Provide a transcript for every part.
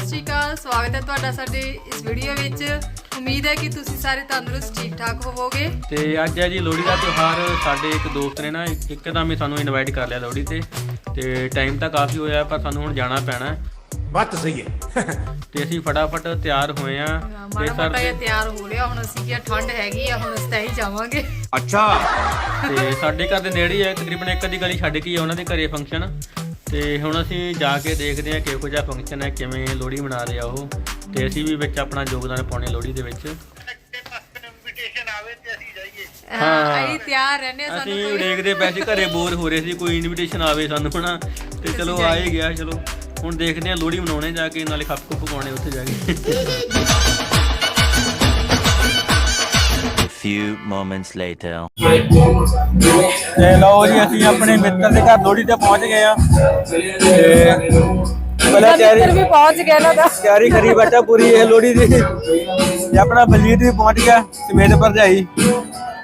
ਸਤਿ ਸ਼੍ਰੀ ਅਕਾਲ ਸਵਾਗਤ ਹੈ ਤੁਹਾਡਾ ਸਾਡੇ ਇਸ ਵੀਡੀਓ ਵਿੱਚ। ਉਮੀਦ ਹੈ ਕਿ ਤੁਸੀਂ ਸਾਰੇ ਤੰਦਰੁਸਤ ਠੀਕ ਠਾਕ ਹੋਵੋਗੇ। ਤੇ ਅੱਜ ਹੈ ਜੀ ਲੋਹੜੀ ਦਾ ਤਿਉਹਾਰ। ਸਾਡੇ ਇੱਕ ਦੋਸਤ ਨੇ ਨਾ ਇੱਕ- ਇੱਕਦਮ ਹੀ ਸਾਨੂੰ ਇਨਵਾਈਟ ਕਰ ਲਿਆ ਲੋਹੜੀ ਤੇ। ਤੇ ਟਾਈਮ ਤਾਂ ਕਾਫੀ ਹੋਇਆ ਪਰ ਸਾਨੂੰ ਹੁਣ ਜਾਣਾ ਪੈਣਾ। ਬਾਤ ਤਾਂ ਸਹੀ ਹੈ। ਤੇ ਅਸੀਂ ਫਟਾਫਟ ਤਿਆਰ ਹੋਏ ਆ ਤੇ ਸਰ ਜਿਹਾ ਤਿਆਰ ਹੋ ਲਿਆ ਹੁਣ ਅਸੀਂ ਕਿਹਾ ਠੰਡ ਹੈਗੀ ਆ ਹੁਣ ਅਸੀਂ ਤਾਂ ਹੀ ਜਾਵਾਂਗੇ। ਤੇ ਸਾਡੇ ਘਰ ਦੇ ਨੇੜੇ ਹੀ ਹੈ। ਤਕਰੀਬਨ ਇੱਕ ਅੱਧੀ ਗਲੀ ਛੱਡ ਕੇ ਹੀ ਆ ਉਹਨਾਂ ਦੇ ਘਰੇ ਫੰਕਸ਼ਨ ਤੇ ਹੁਣ ਅਸੀਂ ਜਾ ਕੇ ਦੇਖਦੇ ਹਾਂ ਕਿਹੋ ਜਿਹਾ ਫੰਕਸ਼ਨ ਹੈ ਕਿਵੇਂ ਲੋਹੜੀ ਮਨਾ ਰਿਹਾ ਉਹ। ਤੇ ਅਸੀਂ ਵੀ ਵਿੱਚ ਆਪਣਾ ਯੋਗਦਾਨ ਪਾਉਣੇ ਲੋਹੜੀ ਦੇ ਵਿੱਚ। ਹਾਂ ਅਸੀਂ ਤਿਆਰ ਰਹਿੰਦੇ ਦੇਖਦੇ ਪਏ ਸੀ ਘਰੇ ਬੋਰ ਹੋ ਰਹੇ ਸੀ ਕੋਈ ਇਨਵੀਟੇਸ਼ਨ ਆਵੇ ਸਾਨੂੰ ਹਨਾ। ਤੇ ਚਲੋ ਆ ਹੀ ਗਿਆ ਚਲੋ। ਹੁਣ ਦੇਖਦੇ ਹਾਂ ਲੋਹੜੀ ਮਨਾਉਣੇ ਜਾ ਕੇ ਨਾਲੇ ਖੱਪ ਖੁੱਪ ਪਾਉਣੇ ਉੱਥੇ ਜਾ ਕੇ। few moments later. ਤੇ ਲਓ ਜੀ ਅਸੀਂ ਆਪਣੇ ਮਿੱਤਰ ਦੇ ਘਰ ਲੋਹੜੀ ਤੇ ਪਹੁੰਚ ਗਏ ਆ। ਤੇ ਪਹਿਲਾਂ ਤਿਆਰੀ ਵੀ ਪਹੁੰਚ ਗਿਆ ਨਾ ਤਿਆਰੀ ਕਰੀ ਬੈਠਾ ਪੂਰੀ ਇਹ ਲੋਹੜੀ ਦੀ। ਤੇ ਆਪਣਾ ਬਲਜੀਤ ਵੀ ਪਹੁੰਚ ਗਿਆ ਸਮੇਤ ਭਰਜਾਈ।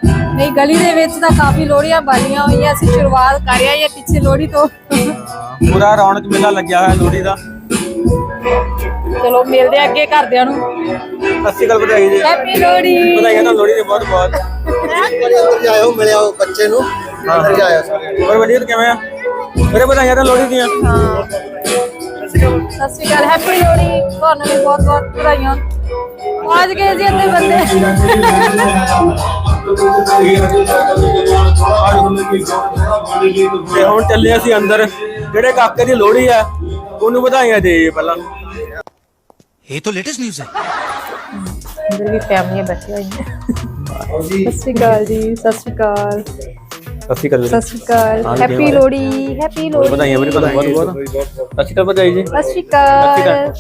ਨਹੀਂ ਗਲੀ ਦੇ ਵਿੱਚ ਤਾਂ ਕਾਫੀ ਲੋੜੀਆਂ ਬਾਲੀਆਂ ਹੋਈਆਂ ਅਸੀਂ ਸ਼ੁਰੂਆਤ ਕਰ ਰਹੇ ਹਾਂ ਪਿੱਛੇ ਲੋੜੀ ਤੋਂ। ਪੂਰਾ ਰੌਣਕ ਮੇਲਾ ਲੱਗਿਆ ਹੋਇਆ ਲੋਹੜੀ ਦਾ। ਚਲੋ ਮਿਲਦੇ ਆ ਅੱਗੇ ਘਰਦਿਆਂ ਨੂੰ। ਸਤਿ ਸ਼੍ਰੀ ਅਕਾਲ ਭਰਜਾਈ ਜੀ। ਹੈਪੀ ਲੋੜੀ ਵਧਾਈਆਂ ਤਾਂ ਲੋਹੜੀ ਦੇ ਬਹੁਤ ਬਹੁਤ। ਅੰਦਰ ਜਾਇਓ ਮਿਲਿਓ ਬੱਚੇ ਨੂੰ। ਅੰਦਰ ਜਾਇਓ ਸਾਰੇ। ਹੋਰ ਬਲਜੀਤ ਕਿਵੇਂ ਆ? ਮੇਰੇ ਵਧਾਈਆਂ ਤਾਂ ਲੋਹੜੀ ਦੀਆਂ। ਸਤਿ ਸ਼੍ਰੀ ਅਕਾਲ ਹੈਪੀ ਲੋੜੀ ਤੁਹਾਨੂੰ ਵੀ ਬਹੁਤ ਬਹੁਤ ਵਧਾਈਆਂ। ਪਹੁੰਚ ਗਏ ਜੀ ਅੱਧੇ ਬੰਦੇ। ਤੇ ਹੁਣ ਚੱਲੇ ਅਸੀਂ ਅੰਦਰ। ਜਿਹੜੇ ਕਾਕੇ ਦੀ ਲੋਹੜੀ ਆ ਉਹਨੂੰ ਵਧਾਈਆਂ ਦੇਈਏ ਪਹਿਲਾਂ। ਇਹ ਤਾਂ ਲੇਟੈਸਟ ਨਿਊਜ਼ ਹੈ ਅੰਦਰ ਵੀ ਫੈਮਲੀਆਂ ਬੈਠੀਆਂ ਹੋਈਆਂ ਸਤਿ ਸ਼੍ਰੀ ਅਕਾਲ ਜੀ ਸਤਿ ਸ਼੍ਰੀ ਅਕਾਲ ਸਤਿ ਸ਼੍ਰੀ ਅਕਾਲ ਸਤਿ ਸ਼੍ਰੀ ਅਕਾਲ ਹਾਂ, ਹੈਪੀ ਦੇਵਾਂ। ਲੋੜੀ ਹੈਪੀ ਲੋੜੀ ਵਧਾਈਆਂ ਮੇਰੇ ਕੋਲ ਬਹੁਤ ਬਹੁਤ ਸਤਿ ਸ਼੍ਰੀ ਅਕਾਲ ਵਧਾਈ ਜੀ ਸਤਿ ਸ਼੍ਰੀ ਅਕਾਲ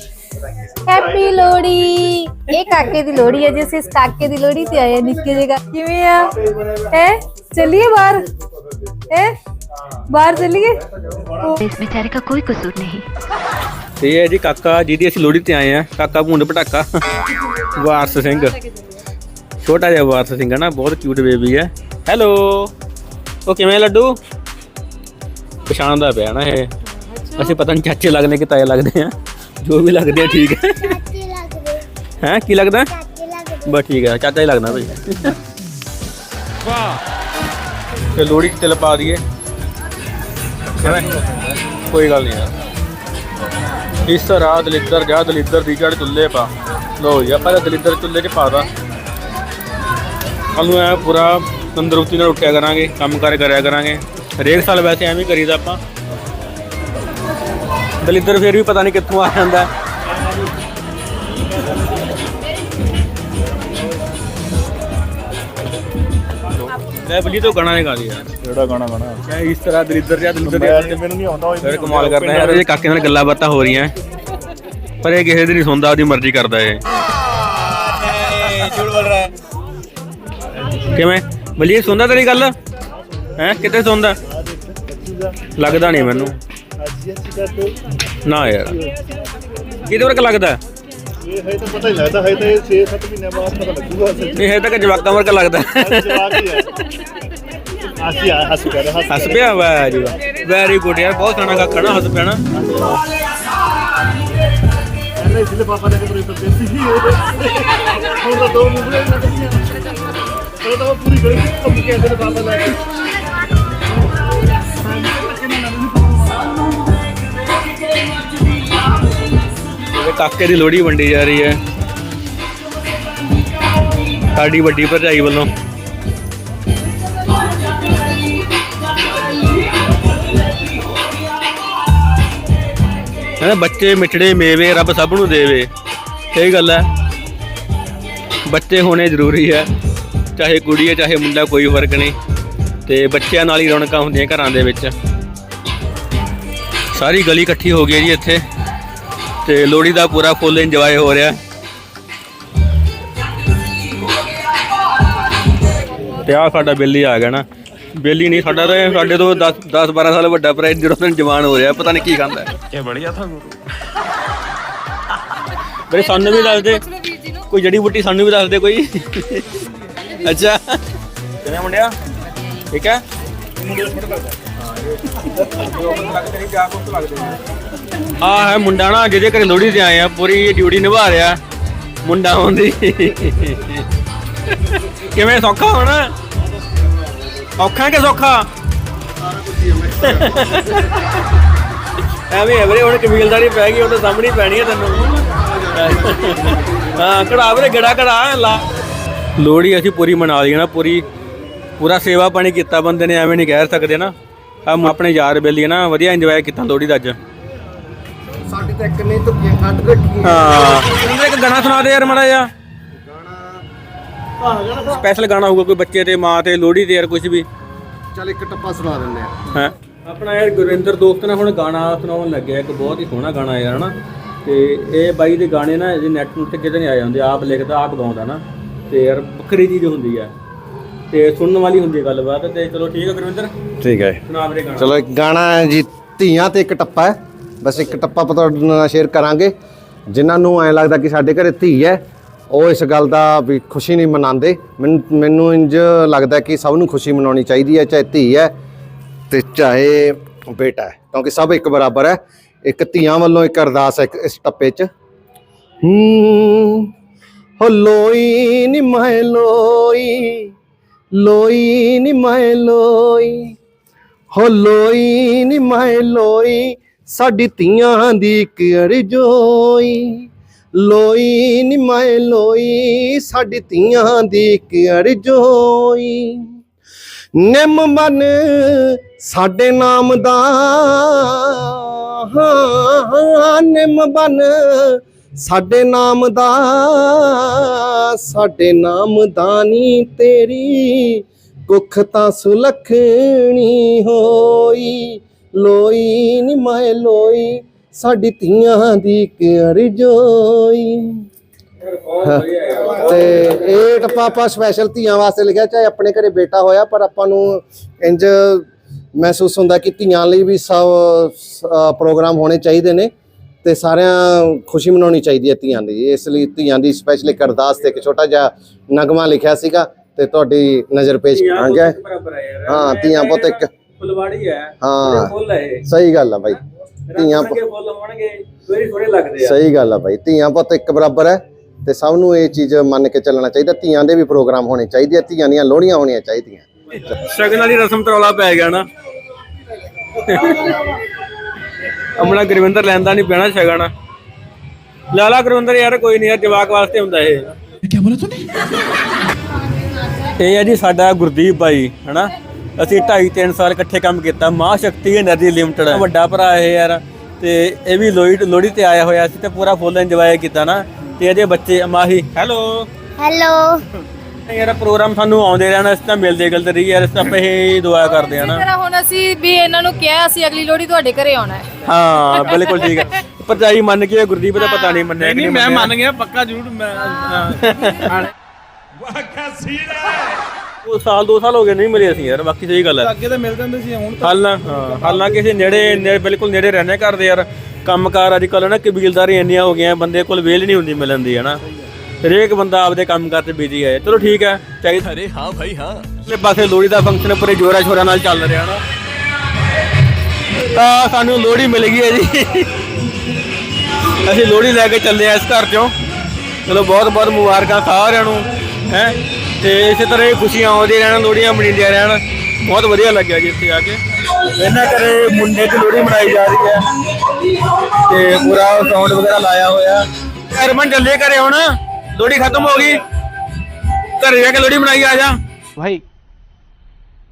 ਹੈਪੀ ਲੋੜੀ ਇਹ ਕਾਕੇ ਦੀ ਲੋੜੀ ਹੈ ਜੀ ਅਸੀਂ ਇਸ ਕਾਕੇ ਦੀ ਲੋੜੀ ਤੇ ਆਏ ਹਾਂ ਨਿੱਕੇ ਜਿਹੇ ਕਿਵੇਂ ਆ ਹੈ ਚੱਲੀਏ ਬਾਹਰ ਹੈ ਬਾਹਰ ਚੱਲੀਏ इस बेचारे का कोई कसूर नहीं ਤੇ ਇਹ ਹੈ ਜੀ ਕਾਕਾ ਜਿਹਦੀ ਅਸੀਂ ਲੋਹੜੀ ਤੇ ਆਏ ਆ ਕਾਕਾ ਭੁੰਡ ਪਟਾਕਾ ਵਾਰਸ ਸਿੰਘ ਛੋਟਾ ਜਿਹਾ ਵਾਰਸ ਸਿੰਘ ਹੈ ਨਾ ਬਹੁਤ ਕਿਊਟ ਬੇਬੀ ਹੈ ਹੈਲੋ ਉਹ ਕਿਵੇਂ ਲੱਡੂ ਪਛਾਣਦਾ ਪਿਆ ਨਾ ਇਹ ਅਸੀਂ ਪਤਾ ਨਹੀਂ ਚਾਚੇ ਲੱਗਦੇ ਕਿ ਤਾਏ ਲੱਗਦੇ ਆ ਜੋ ਵੀ ਲੱਗਦੇ ਆ ਠੀਕ ਹੈ ਹੈ ਕੀ ਲੱਗਦਾ ਬਸ ਠੀਕ ਹੈ ਚਾਚਾ ਹੀ ਲੱਗਦਾ ਭਾਈ ਵਾਹ ਤੇ ਲੋਹੜੀ 'ਚ ਤਿਲ ਪਾ ਦਈਏ ਕਿਵੇਂ ਕੋਈ ਗੱਲ ਨਹੀਂ ਯਾਰ। ਇਸ ਤਰ੍ਹਾਂ ਦਲਿੱਦਰ ਜਾ ਦਲਿੱਦਰ ਦੀ ਜੜ ਚੁੱਲ੍ਹੇ ਪਾ। ਲੋ ਜੀ, ਆਪਾਂ ਦਲਿੱਦਰ ਚੁੱਲ੍ਹੇ 'ਚ ਪਾਦਾ ਕੱਲ ਨੂੰ ਐ ਪੂਰਾ ਤੰਦਰੁਸਤੀ ਨਾਲ ਉੱਠਿਆ ਕਰਾਂਗੇ, ਕੰਮ ਕਾਰ ਕਰਿਆ ਕਰਾਂਗੇ। ਹਰੇਕ ਸਾਲ ਵੈਸੇ ਐਵੇਂ ਕਰੀਦਾ ਆਪਾਂ। ਦਲਿੱਦਰ ਫਿਰ ਵੀ ਪਤਾ ਨਹੀਂ ਕਿੱਥੋਂ ਆ ਜਾਂਦਾ। ਲੈ ਬਲੀ ਤੋਂ ਗਾਣਾ ਗਾ ਲਿਆ ਕਿਹੜਾ ਗਾਣਾ ਗਾਣਾ? ਕਿਆ ਇਸ ਤਰ੍ਹਾਂ ਦਲਿੱਦਰ ਜਾ ਦਲਿੱਦਰ ਮੈਂ ਮੈਨੂੰ ਨਹੀਂ ਆਉਂਦਾ ਫਿਰ ਕਮਾਲ ਕਰਦਾ ਯਾਰ ਇਹ ਕਾਕੇ ਨਾਲ ਗੱਲਾਂ ਬਾਤਾਂ ਹੋ ਰਹੀਆਂ। ਪਰ ਇਹ ਕਿਸੇ ਦੀ ਨਹੀਂ ਸੁਣਦਾ ਉਹਦੀ ਮਰਜ਼ੀ ਕਰਦਾ ਇਹ। ਝੂਠ ਬੋਲ ਰਹਾ ਹੈ ਕਿਵੇਂ? ਬਲੀਏ ਸੁਣਦਾ ਤੇਰੀ ਗੱਲ? ਹੈ? ਕਿੱਥੇ ਸੁਣਦਾ? ਲੱਗਦਾ ਨਹੀਂ ਮੈਨੂੰ। ਅੱਛੀ ਅੱਛੀ ਕਰ ਤੋ ਨਾ ਯਾਰ। ਕਿਹਦੇ ਵਰਗਾ ਲੱਗਦਾ? ਇਹ ਹੈ ਤਾਂ ਪਤਾ ਹੀ ਲੱਗਦਾ ਹੈ ਤਾਂ ਇਹ 6-7 ਮਹੀਨੇ ਬਾਅਦ ਪਤਾ ਲੱਗੂਗਾ। ਅਸਲ ਇਹ ਹੈ ਤਾਂ ਕਿ ਜਵਾਕਾਂ ਵਰਗਾ ਲੱਗਦਾ। ਹੀ ਹੈ ਹਾਸੀ ਆ ਹਾਸੀ ਕਰ ਹੱਸ ਹੱਸ ਪਿਆ। ਵਾਹ ਜੀ ਵਾਹ। ਵੈਰੀ ਗੁੱਡ ਯਾਰ ਬਹੁਤ ਖਾਣਾ ਕਾਕਾ ਨਾ ਹੱਸ ਪਿਆ ਨਾ। ਪਹਿਲੇ ਪਾਪਾ ਨੇ ਕਬਰੇ ਤੋਂ ਸੀ ਹੁਣ ਤਾਂ ਦੋ ਮੁੰਡੇ ਲੱਗਦੀਆਂ ਉਹ ਤਾਂ ਪੂਰੀ ਗਲੀ ਕੰਮ ਕੇ ਅੰਦਰ ਪਾਪਾ ਲੈ ਕਾਕੇ ਦੀ ਲੋਹੜੀ ਵੰਡੀ ਜਾ ਰਹੀ ਹੈ। ਸਾਡੀ ਵੱਡੀ ਭਰਜਾਈ ਵੱਲੋਂ। ਕਹਿੰਦਾ ਬੱਚੇ ਮਿੱਠੜੇ ਮੇਵੇ, ਰੱਬ ਸਭ ਨੂੰ ਦੇਵੇ। ਸਹੀ ਗੱਲ ਹੈ। ਬੱਚੇ ਹੋਣੇ ਜ਼ਰੂਰੀ ਹੈ। ਚਾਹੇ ਕੁੜੀ ਹੈ, ਚਾਹੇ ਮੁੰਡਾ, ਕੋਈ ਫ਼ਰਕ ਨਹੀਂ। ਤੇ ਬੱਚਿਆਂ ਨਾਲ ਹੀ ਰੌਣਕਾਂ ਹੁੰਦੀਆਂ ਘਰਾਂ ਦੇ ਵਿੱਚ। ਸਾਰੀ ਗਲੀ ਇਕੱਠੀ ਹੋ ਗਈ ਹੈ ਜੀ ਇੱਥੇ। ਤੇ ਲੋਹੜੀ ਦਾ ਪੂਰਾ ਫੁੱਲ ਇੰਜੋਏ ਹੋ ਰਿਹਾ। ਤੇ ਆ ਸਾਡਾ ਬੇਲੀ ਆ ਗਿਆ ਨਾ। ਬੇਲੀ ਨਹੀਂ ਸਾਡਾ ਤਾਂ ਸਾਡੇ ਤੋਂ 10 10 12 ਸਾਲ ਵੱਡਾ ਭਰਾ ਜਿਹੜਾ ਦਿਨ ਜਵਾਨ ਹੋ ਰਿਹਾ ਪਤਾ ਨਹੀਂ ਕੀ ਖਾਂਦਾ ਹੈ। ਇਹ ਬੜੀਆ ਥਾ ਗੁਰੂ। ਮੇਰੇ ਸਾਨੂੰ ਵੀ ਦੱਸ ਦੇ। ਕੋਈ ਜੜੀ ਬੁੱਟੀ ਸਾਨੂੰ ਵੀ ਦੱਸ ਦੇ ਕੋਈ। ਅੱਛਾ। ਕਿਵੇਂ ਮੁੰਡਿਆ? ਠੀਕ ਹੈ। ਆ ਹੈ ਮੁੰਡਾ ਨਾ, ਜਿਹਦੇ ਘਰੇ ਲੋਹੜੀ ਤੇ ਆਏ ਆ, ਪੂਰੀ ਡਿਊਟੀ ਨਿਭਾ ਰਿਹਾ, ਮੁੰਡਾ ਹੁੰਦੀ ਕਿਵੇਂ ਸੌਖਾ ਹੋਣਾ? ਔਖਾ ਕਿ ਸੌਖਾ? ਐਵੇਂ ਐਵਰੇ ਹੁਣ ਕਬੀਲਦਾਰੀ ਪੈ ਗਈ, ਉਹ ਤਾਂ ਸਾਹਮਣੇ ਪੈਣੀ ਹੈ ਤੈਨੂੰ। ਹਾਂ ਕੜਾ ਵੀਰੇ, ਗੜਾ ਕੜਾ ਲਾ। ਲੋਹੜੀ ਅਸੀਂ ਪੂਰੀ ਮਨਾ ਲਈ ਨਾ, ਪੂਰੀ ਪੂਰਾ ਸੇਵਾ ਪਾਣੀ ਕੀਤਾ ਬੰਦੇ ਨੇ ਐਵੇਂ ਨਹੀਂ ਕਹਿ ਸਕਦੇ ਨਾ। ਆ ਆਪਣੇ ਯਾਰ ਬੇਲੀ ਨਾ ਵਧੀਆ ਇੰਜੋਏ ਕੀਤਾ ਲੋਹੜੀ ਦਾ ਅੱਜ। ਸਾਡੀ ਤਾਂ ਇੱਕ ਧੁੱਕੀਆਂ ਕੱਢ ਰੱਖੀਆਂ। ਹਾਂ। ਇੱਕ ਗਾਣਾ ਸੁਣਾ ਦੇ ਯਾਰ ਮਾੜਾ ਜਿਹਾ। ਸਪੈਸ਼ਲ ਗਾਣਾ ਹੋਊਗਾ ਕੋਈ ਬੱਚੇ ਤੇ ਮਾਂ ਤੇ ਲੋਹੜੀ ਤੇ ਯਾਰ ਕੁਝ ਵੀ। ਚੱਲ ਇੱਕ ਟੱਪਾ ਸੁਣਾ ਦਿੰਦੇ ਆ। ਹੈ? ਆਪਣਾ ਯਾਰ ਗੁਰਿੰਦਰ ਦੋਸਤ ਨੇ ਹੁਣ ਗਾਣਾ ਸੁਣਾਉਣ ਲੱਗਿਆ ਇੱਕ ਬਹੁਤ ਹੀ ਸੋਹਣਾ ਗਾਣਾ ਯਾਰ ਹਨਾ। ਤੇ ਇਹ ਬਾਈ ਦੇ ਗਾਣੇ ਨਾ ਇਹਦੇ ਨੈਟ ਨੂੰ ਤੇ ਕਿਤੇ ਨਹੀਂ ਆ ਜਾਂਦੇ ਆਪ ਲਿਖਦਾ ਆਪ ਗਾਉਂਦਾ ਨਾ। ਤੇ ਯਾਰ ਵੱਖਰੀ ਚੀਜ਼ ਹੁੰਦੀ ਆ। ਤੇ ਸੁਣਨ ਵਾਲੀ ਹੁੰਦੀ ਹੈ ਗੱਲਬਾਤ ਤੇ ਚਲੋ ਠੀਕ ਹੈ ਗੁਰਵਿੰਦਰ। ਠੀਕ ਹੈ। ਸੁਣਾ ਵੀਰੇ ਗਾਣਾ। ਚਲੋ ਇੱਕ ਗਾਣਾ ਹੈ ਜੀ ਧੀਆਂ ਤੇ ਇੱਕ ਟੱਪਾ ਹੈ। ਬਸ ਇੱਕ ਟੱਪਾ ਆਪਾਂ ਤੁਹਾਡੇ ਨਾਲ ਸ਼ੇਅਰ ਕਰਾਂਗੇ। ਜਿਨ੍ਹਾਂ ਨੂੰ ਐ ਲੱਗਦਾ ਕਿ ਸਾਡੇ ਘਰੇ ਧੀ ਹੈ ਉਹ ਇਸ ਗੱਲ ਦਾ ਵੀ ਖੁਸ਼ੀ ਨਹੀਂ ਮਨਾਉਂਦੇ। ਮੈਨੂੰ ਮੈਨੂੰ ਇੰਜ ਲੱਗਦਾ ਕਿ ਸਭ ਨੂੰ ਖੁਸ਼ੀ ਮਨਾਉਣੀ ਚਾਹੀਦੀ ਹੈ ਚਾਹੇ ਧੀ ਹੈ ਤੇ ਚਾਹੇ ਬੇਟਾ ਹੈ। ਕਿਉਂਕਿ ਸਭ ਇੱਕ ਬਰਾਬਰ ਹੈ। ਇੱਕ ਧੀਆਂ ਵੱਲੋਂ ਇੱਕ ਅਰਦਾਸ ਹੈ ਇੱਕ ਇਸ ਟੱਪੇ 'ਚ। ਹੂੰ ਹੋ ਲੋਈ ਨੀ ਮੈਂ ਲੋਈ ਲੋਈ ਨੀ ਮੈਂ ਲੋਈ, ਹੋ ਲੋਈ ਨੀ ਮੈਂ ਲੋਈ, ਸਾਡੀ ਧੀਆਂ ਦੀ ਇੱਕ ਅਰਜ਼ੋਈ। ਲੋਈ ਨੀ ਮੈਂ ਲੋਈ, ਸਾਡੀ ਧੀਆਂ ਦੀ ਇੱਕ ਅਰਜ਼ੋਈ। ਨਿੰਮ ਮਨ ਸਾਡੇ ਨਾਮ ਦਾ, ਹਾਂ ਨਿੰਮ ਬਨ ਸਾਡੇ ਨਾਮ ਦਾ, ਸਾਡੇ ਨਾਮ ਦਾਨੀ ਤੇਰੀ। ਕੁੱਖ ਤਾਂ ਸੁਲਖਣੀ ਹੋਈ, ਲੋਈ ਨੀ ਮੈਂ ਲੋਈ, ਸਾਡੀ ਧੀਆਂ ਦੀ ਅਰਜ਼ੋਈ ਤੇ ਇਹ ਟੱਪਾ ਆਪਾਂ ਸਪੈਸ਼ਲ ਧੀਆਂ ਵਾਸਤੇ ਲਿਖਿਆ, ਚਾਹੇ ਆਪਣੇ ਘਰੇ ਬੇਟਾ ਹੋਇਆ, ਪਰ ਆਪਾਂ ਨੂੰ ਇੰਜ ਮਹਿਸੂਸ ਹੁੰਦਾ ਕਿ ਧੀਆਂ ਲਈ ਵੀ ਸਭ ਪ੍ਰੋਗਰਾਮ ਹੋਣੇ ਚਾਹੀਦੇ ਨੇ। ਤੇ ਸਾਰਿਆਂ ਖੁਸ਼ੀ ਮਨਾਉਣੀ ਚਾਹੀਦੀ ਹੈ ਧੀਆਂ ਦੀ। ਇਸ ਲਈ ਧੀਆਂ ਦੀ ਸਪੈਸ਼ਲ ਇੱਕ ਅਰਦਾਸ ਤੇ ਇੱਕ ਛੋਟਾ ਜਿਹਾ ਨਗਮਾ ਲਿਖਿਆ ਸੀਗਾ ਤੇ ਤੁਹਾਡੀ ਨਜ਼ਰ ਪੇਸ਼ ਕਰਾਂਗੇ। ਹਾਂ ਧੀਆਂ ਪੁੱਤ ਇੱਕ ਫੁਲਵਾੜੀ ਹੈ। ਹਾਂ। ਸਹੀ ਗੱਲ ਆ ਬਾਈ। ਧੀਆਂ ਪੁੱਤ- ਰੰਗ ਫੁੱਲ ਹੋਣਗੇ very ਸੋਹਣੇ ਲੱਗਦੇ ਆ। ਸਹੀ ਗੱਲ ਆ ਬਾਈ। ਧੀਆਂ ਪੁੱਤ ਇੱਕ ਬਰਾਬਰ ਹੈ ਤੇ ਸਭ ਨੂੰ ਇਹ ਚੀਜ਼ ਮੰਨ ਕੇ ਚੱਲਣਾ ਚਾਹੀਦਾ। ਧੀਆਂ ਦੇ ਵੀ ਪ੍ਰੋਗਰਾਮ ਹੋਣੇ ਚਾਹੀਦੇ ਆ। ਧੀਆਂ ਦੀਆਂ ਲੋਹੜੀਆਂ ਹੋਣੀਆਂ ਚਾਹੀਦੀਆਂ। ਸ਼ਗਨ ਵਾਲੀ ਰਸਮ ਤਰੌਲਾ ਪੈ ਗਿਆ ਨਾ। ਆਪਣਾ ਗੁਰਵਿੰਦਰ ਲੈਂਦਾ ਨਹੀਂ ਬਹਿਣਾ ਛਗਣਾ ਲਾਲਾ ਗੁਰਵਿੰਦਰ ਯਾਰ ਕੋਈ ਨਹੀਂ ਯਾਰ ਜਵਾਕ ਵਾਸਤੇ ਹੁੰਦਾ ਇਹ। ਕੀ ਬੋਲੇ ਤੂੰ? ਇਹ ਹੈ ਜੀ ਸਾਡਾ ਗੁਰਦੀਪ ਭਾਈ ਹਨਾ? ਅਸੀਂ 2.5 3 ਸਾਲ ਇਕੱਠੇ ਕੰਮ ਕੀਤਾ। ਮਾ ਸ਼ਕਤੀ એનર્ਜੀ ਲਿਮਟਿਡ। ਵੱਡਾ ਭਰਾ ਇਹ ਯਾਰ। ਤੇ ਇਹ ਵੀ ਲੋਹੀ ਲੋੜੀ ਤੇ ਆਇਆ ਹੋਇਆ। ਸੀ ਤੇ ਪੂਰਾ ਫੁੱਲ ਇੰਜੋਏ ਕੀਤਾ ਨਾ। ਤੇ ਇਹਦੇ ਬੱਚੇ ਮਾਹੀ। ਹੈਲੋ। ਹੈਲੋ। ਨਹੀਂ ਯਾਰ ਪ੍ਰੋਗਰਾਮ ਸਾਨੂੰ ਆਉਂਦੇ ਰਹਿਣਾ ਅਸੀਂ ਤਾਂ ਮਿਲਦੇ ਗਲਤ ਰਹੀ ਯਾਰ ਅਸੀਂ ਤਾਂ ਆਪਾਂ ਇਹ ਦੁਆ ਕਰਦੇ ਆ ਨਾ। ਤਰ੍ਹਾਂ ਹੁਣ ਅਸੀਂ ਵੀ ਇਹਨਾਂ ਨੂੰ ਕਿਹਾ ਅਸੀਂ ਅਗਲੀ ਲੋਹੜੀ ਤੁਹਾਡੇ ਘਰੇ ਆਉਣਾ ਹੈ। ਹਾਂ ਬਿਲਕੁਲ ਠੀਕ ਹੈ। ਪਰਚਾਈ ਮੰਨ ਗਈ ਗੁਰਦੀਪ ਦਾ ਪਤਾ ਨਹੀਂ ਮੰਨਿਆ ਕਿ ਨਹੀਂ ਮੈਂ ਮੰਨ ਗਿਆ ਪੱਕਾ ਜ਼ਰੂਰ ਮੈਂ ਵਾਹ ਕਸੀਰਾ ਉਹ ਸਾਲ 2 ਸਾਲ ਹੋ ਗਏ ਨਹੀਂ ਮਿਲੇ ਅਸੀਂ ਯਾਰ ਬਾਕੀ ਸਹੀ ਗੱਲ ਹੈ। ਅੱਗੇ ਤਾਂ ਮਿਲ ਜਾਂਦੇ ਸੀ ਹੁਣ ਹਾਲ ਹਾਲਾਂਕਿ ਅਸੀਂ ਨੇੜੇ ਬਿਲਕੁਲ ਨੇੜੇ ਰਹਿੰਦੇ ਕਰਦੇ ਯਾਰ। ਕੰਮਕਾਰ ਅੱਜ ਕੱਲ ਨਾ ਕਬੀਲਦਾਰੀ ਇੰਨੀਆਂ ਹੋ ਗਈਆਂ ਬੰਦੇ ਕੋਲ ਵੇਲ ਨਹੀਂ ਹੁੰਦੀ ਮਿਲਣ ਦੀ ਹੈ ਹਰੇਕ ਬੰਦਾ ਆਪਦੇ ਕੰਮ ਕਰ ਤੇ ਬਿਜ਼ੀ ਹੈ। ਚਲੋ ਠੀਕ ਹੈ ਚਾਹੀਦਾ ਅਰੇ ਹਾਂ ਭਾਈ ਹਾਂ। ਪਿਛਲੇ ਪਾਸੇ ਲੋਹੜੀ ਦਾ ਫੰਕਸ਼ਨ ਪੂਰੇ ਜੋਰਾ ਸ਼ੋਰਾ ਨਾਲ ਚੱਲ ਰਿਹਾ ਨਾ। ਤਾਂ ਸਾਨੂੰ ਲੋਹੜੀ ਮਿਲ ਗਈ ਹੈ ਜੀ। ਅਸੀਂ ਲੋਹੜੀ ਲੈ ਕੇ ਚੱਲੇ ਆ ਇਸ ਘਰ ਚੋਂ। ਚਲੋ ਬਹੁਤ ਬਹੁਤ ਮੁਬਾਰਕਾਂ ਸਾਰਿਆਂ ਨੂੰ ਹੈ। ਤੇ ਇਸੇ ਤਰ੍ਹਾਂ ਹੀ ਖੁਸ਼ੀਆਂ ਆਉਂਦੀਆਂ ਰਹਿਣ ਲੋਹੜੀਆਂ ਮਨਾਉਂਦੀਆਂ ਰਹਿਣ। ਬਹੁਤ ਵਧੀਆ ਲੱਗਿਆ ਜੀ ਇੱਥੇ ਆ ਕੇ। ਇਹਨਾਂ ਕਰੇ ਮੁੰਡੇ ਦੀ ਲੋਹੜੀ ਮਨਾਈ ਜਾ ਰਹੀ ਹੈ। ਤੇ ਪੂਰਾ ਸਾਊਂਡ ਵਗੈਰਾ ਲਾਇਆ ਹੋਇਆ। ਅਰਮਨ ਚੱਲੇ ਕਰੇ ਹੁਣ? ਲੋੜੀ ਖਤਮ ਹੋ ਗਈ। ਘਰੇ ਜਾ ਕੇ ਲੋੜੀ ਬਣਾਈ ਆ ਜਾ। ਭਾਈ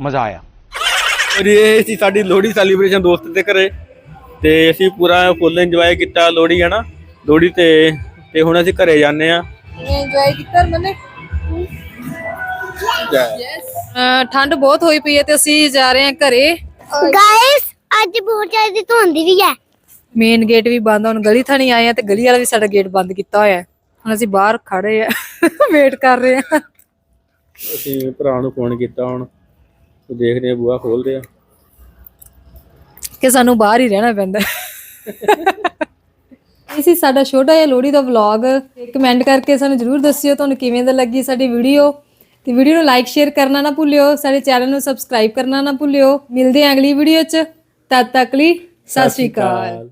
ਮਜ਼ਾ ਆਇਆ। ਔਰ ਇਹ ਸੀ ਸਾਡੀ ਲੋੜੀ ਸੈਲੀਬ੍ਰੇਸ਼ਨ ਦੋਸਤ ਦੇ ਘਰੇ। ਤੇ ਅਸੀਂ ਪੂਰਾ ਫੁੱਲ ਇੰਜੋਏ ਕੀਤਾ ਲੋੜੀ ਹੈ ਨਾ ਲੋੜੀ ਤੇ ਤੇ ਹੁਣ ਅਸੀਂ ਘਰੇ ਜਾਂਦੇ ਆ ਠੰਡ ਬਹੁਤ ਹੋਈ ਪਈ ਹੈ ਤੇ ਅਸੀਂ ਜਾ ਰਹੇ ਹਾਂ ਘਰੇ। ਗਾਇਸ ਅੱਜ ਬਹੁਤ ਜ਼ਿਆਦਾ ਧੁੰਦ ਵੀ ਹੈ। ਮੇਨ ਗੇਟ ਵੀ ਬੰਦ ਹੁਣ ਗਲੀ ਥਣੀ ਆਏ ਆ ਤੇ ਗਲੀ ਵਾਲਾ ਵੀ ਸਾਡਾ ਗੇਟ ਬੰਦ ਕੀਤਾ ਹੋਇਆ ਹੈ। ਹੁਣ ਅਸੀਂ ਬਾਹਰ ਖੜੇ ਆ ਵੇਟ ਕਰ ਰਹੇ ਆ। ਅਸੀਂ ਭਰਾ ਨੂੰ ਫੋਨ ਕੀਤਾ ਹੁਣ ਤੇ ਦੇਖਦੇ ਆ ਬੂਆ ਖੋਲਦੇ ਆ। ਕਿ ਸਾਨੂੰ ਬਾਹਰ ਹੀ ਰਹਿਣਾ ਪੈਂਦਾ। ਇਹ ਸੀ ਸਾਡਾ ਛੋਟਾ ਜਿਹਾ ਲੋਹੜੀ ਦਾ ਵਲੌਗ ਕਮੈਂਟ ਕਰਕੇ ਸਾਨੂੰ ਜਰੂਰ ਦੱਸਿਓ ਤੁਹਾਨੂੰ ਕਿਵੇਂ ਦਾ ਲੱਗੀ ਸਾਡੀ ਵੀਡੀਓ ਤੇ ਵੀਡੀਓ ਨੂੰ ਲਾਈਕ ਸ਼ੇਅਰ ਕਰਨਾ ਨਾ ਭੁੱਲਿਓ। ਸਾਡੇ ਚੈਨਲ ਨੂੰ ਸਬਸਕ੍ਰਾਈਬ ਕਰਨਾ ਨਾ ਭੁੱਲਿਓ। ਮਿਲਦੇ ਹਾਂ ਅਗਲੀ ਵੀਡੀਓ 'ਚ। ਤਦ ਤੱਕ ਲਈ ਸਤਿ ਸ਼੍ਰੀ ਅਕਾਲ।